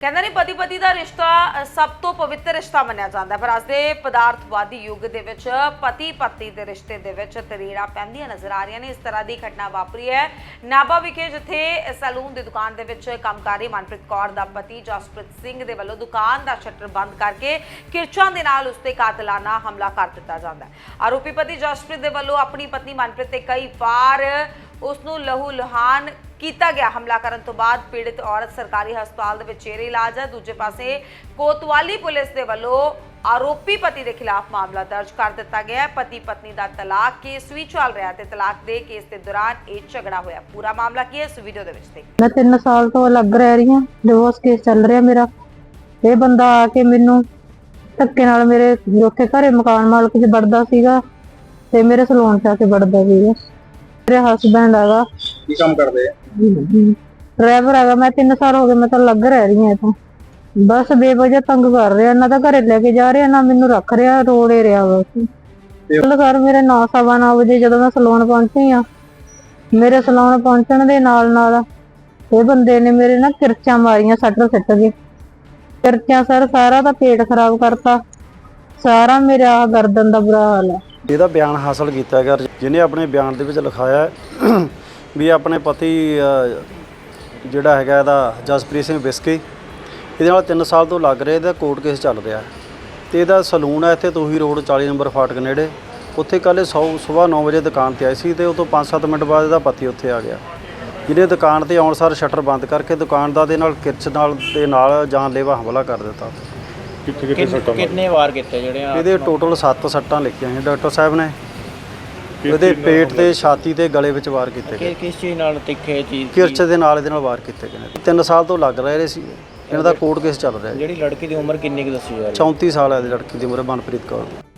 ਕਹਿੰਦੇ ਨੇ ਪਤੀ ਪਤੀ ਦਾ ਰਿਸ਼ਤਾ ਸਭ ਤੋਂ ਪਵਿੱਤਰ ਰਿਸ਼ਤਾ ਮੰਨਿਆ ਜਾਂਦਾ ਪਰ ਅੱਜ ਦੇ ਪਦਾਰਥਵਾਦੀ ਯੁੱਗ ਦੇ ਵਿੱਚ ਪਤੀ ਪਤੀ ਦੇ ਰਿਸ਼ਤੇ ਦੇ ਵਿੱਚ ਤਰੇੜਾਂ ਪੈਂਦੀਆਂ ਨਜ਼ਰ ਆ ਰਹੀਆਂ ਨੇ। ਇਸ ਤਰ੍ਹਾਂ ਦੀ ਘਟਨਾ ਵਾਪਰੀ ਹੈ। ਨਾਭਾ ਵਿਖੇ ਜਿੱਥੇ ਸੈਲੂਨ ਦੀ ਦੁਕਾਨ ਦੇ ਵਿੱਚ ਕੰਮਕਾਰੀ ਮਨਪ੍ਰੀਤ ਕੌਰ ਦਾ ਪਤੀ ਜਸਪ੍ਰੀਤ ਸਿੰਘ ਦੇ ਵੱਲੋਂ ਦੁਕਾਨ ਦਾ ਸ਼ਟਰ ਬੰਦ ਕਰਕੇ ਕਿਰਚਾਂ ਦੇ ਨਾਲ ਉਸ ਤੇ ਕਾਤਲਾਨਾ ਹਮਲਾ ਕਰ ਦਿੱਤਾ ਜਾਂਦਾ ਹੈ। ਆਰੋਪੀ ਪਤੀ ਜਸਪ੍ਰੀਤ ਦੇ ਵੱਲੋਂ ਆਪਣੀ ਪਤਨੀ ਮਨਪ੍ਰੀਤ ਤੇ ਕਈ ਵਾਰ ਉਸ ਨੂੰ ਲਹੂ ਲੁਹਾਨ ਕੀਤਾ ਗਿਆ। ਹਮਲਾ ਕਰਨ ਤੋਂ ਬਾਅਦ ਪੀੜਿਤ ਔਰਤ ਸਰਕਾਰੀ ਹਸਪਤਾਲ ਦੇ ਵਿੱਚ ਜੇਰੇ ਇਲਾਜ ਹੈ। ਦੂਜੇ ਪਾਸੇ ਕੋਤਵਾਲੀ ਪੁਲਿਸ ਦੇ ਵੱਲੋਂ ਆਰੋਪੀ ਪਤੀ ਦੇ ਖਿਲਾਫ ਮਾਮਲਾ ਦਰਜ ਕਰ ਦਿੱਤਾ ਗਿਆ ਹੈ। ਪਤੀ ਪਤਨੀ ਦਾ ਤਲਾਕ ਕੇਸ ਵੀ ਚੱਲ ਰਿਹਾ ਤੇ ਤਲਾਕ ਦੇ ਕੇਸ ਦੇ ਦੌਰਾਨ ਇਹ ਝਗੜਾ ਹੋਇਆ। ਪੂਰਾ ਮਾਮਲਾ ਕੀ ਹੈ? ਇਸ ਵੀਡੀਓ ਦੇ ਵਿੱਚ ਦੇਖੋ। ਮੈਂ 3 ਸਾਲ ਤੋਂ ਅਲੱਗ ਰਹਿ ਰਹੀ ਹਾਂ। ਡਿਵੋਰਸ ਕੇਸ ਚੱਲ ਰਿਹਾ ਮੇਰਾ। ਇਹ ਬੰਦਾ ਆ ਕੇ ਮੈਨੂੰ ਧੱਕੇ ਨਾਲ ਮੇਰੇ ਉੱਥੇ ਘਰੇ ਮਕਾਨ ਮਾਲਕ ਚ ਵੜਦਾ ਸੀਗਾ ਤੇ ਮੇਰੇ ਸਲੂਨ ਚ ਆ ਕੇ ਵੜਦਾ ਸੀਗਾ। ਮੇਰੇ ਹਸਬੰਡ ਹੈਗਾ। ਕੀ ਕੰਮ ਕਰਦੇ ਆ? ਡਰਾਈਵਰ ਹੈਗਾ ਮੈਂ 3 ਸਾਲ ਹੋ ਗਏ ਮੈਂ ਤਾਂ ਲੱਗ ਰਹਿ ਰਹੀ ਹਾਂ ਇੱਥੋਂ। ਬਸ ਬੇਵਜ੍ਹਾ ਤੰਗ ਕਰ ਰਿਹਾ ਨਾ ਤਾਂ ਘਰੇ ਲੈ ਕੇ ਜਾ ਰਿਹਾ ਨਾ ਮੈਨੂੰ ਰੱਖ ਰਿਹਾ ਰੋੜੇ ਰਿਹਾ ਬਸ। ਕੱਲ ਕਰ ਮੇਰੇ 9:30 ਵਜੇ ਜਦੋਂ ਮੈਂ ਸਲੂਨ ਪਹੁੰਚੀ ਆ ਮੇਰੇ ਸਲੂਨ ਪਹੁੰਚਣ ਦੇ ਨਾਲ ਨਾਲ ਇਹ ਬੰਦੇ ਨੇ ਮੇਰੇ ਨਾਲ ਕਿਰਚਾਂ ਮਾਰੀਆਂ ਸੱਟ ਸਿੱਟ ਕੇ। ਕਿਰਚਾਂ ਸਰ ਸਾਰਾ ਤਾਂ ਪੇਟ ਖਰਾਬ ਕਰਤਾ। ਸਾਰਾ ਮੇਰਾ ਗਰਦਨ ਦਾ ਬੁਰਾ ਹਾਲ ਹੈ। ਇਹਦਾ ਬਿਆਨ ਹਾਸਲ ਕੀਤਾ ਗਿਆ ਜਿਹਨੇ ਆਪਣੇ ਬਿਆਨ ਦੇ ਵਿੱਚ ਲਿਖਾਇਆ ਵੀ ਆਪਣੇ ਪਤੀ ਜਿਹੜਾ ਹੈਗਾ ਇਹਦਾ ਜਸਪ੍ਰੀਤ ਸਿੰਘ ਬਿਸਕੀ, ਇਹਦੇ ਨਾਲ 3 ਸਾਲ ਤੋਂ ਲੱਗ ਰਿਹਾ, ਇਹਦਾ ਕੋਰਟ ਕੇਸ ਚੱਲ ਰਿਹਾ ਤੇ ਇਹਦਾ ਸਲੂਨ ਹੈ ਇੱਥੇ ਤੋਹੀ ਰੋਡ 40 ਨੰਬਰ ਫਾਟਕ ਨੇੜੇ। ਉੱਥੇ ਕੱਲ੍ਹ ਸਵੇਰ 9 ਵਜੇ ਦੁਕਾਨ ਤੇ ਆਈ ਸੀ ਤੇ ਉਹ ਤੋਂ 5-7 ਮਿੰਟ ਬਾਅਦ ਇਹਦਾ ਪਤੀ ਉੱਥੇ ਆ ਗਿਆ। ਜਿਹਨੇ ਦੁਕਾਨ ਤੇ ਆਉਣ ਸਾਰ ਸ਼ਟਰ ਬੰਦ ਕਰਕੇ ਦੁਕਾਨਦਾਰ ਦੇ ਨਾਲ ਕਿਰਚ ਨਾਲ ਦੇ ਨਾਲ ਜਾਨਲੇਵਾ ਹਮਲਾ ਕਰ ਦਿੱਤਾ। ਕਿੱਥੇ ਕਿੱਥੇ ਕਿੰਨ- ਸੱਟਾਂ ਕਿੰਨੇ ਵਾਰ ਕੀਤੇ ਜਿਹੜੇ ਆ ਇਹਦੇ ਟੋਟਲ 7 ਸੱਟਾਂ ਲਿਖੀਆਂ ਸੀ ਡਾਕਟਰ ਸਾਹਿਬ ਨੇ। ਇਹਦੇ ਪੇਟ ਤੇ ਛਾਤੀ ਤੇ ਗਲੇ ਵਿੱਚ ਵਾਰ ਕੀਤੇ ਗਏ। ਕਿ ਕਿਸ ਚੀਜ਼ ਨਾਲ ਤਿੱਖੇ ਚੀਜ਼ ਸੀ? ਕਿਰਚ ਦੇ ਨਾਲ ਇਹਦੇ ਨਾਲ ਵਾਰ ਕੀਤੇ ਗਏ ਨੇ। 3 ਸਾਲ ਤੋਂ ਲੱਗ ਰਹੇ ਸੀ। ਇਹਨਾਂ ਦਾ ਕੋਰਟ ਕੇਸ ਚੱਲ ਰਿਹਾ ਜੀ। ਜਿਹੜੀ ਲੜਕੀ ਦੀ ਉਮਰ ਕਿੰਨੀ ਕੁ ਦੱਸੀ ਜਾ ਰਹੀ ਹੈ? 34 ਸਾਲ ਹੈ ਇਹਦੀ ਲੜਕੀ ਦੀ ਉਮਰ ਮਨਪ੍ਰੀਤ ਕੌਰ ਦੀ।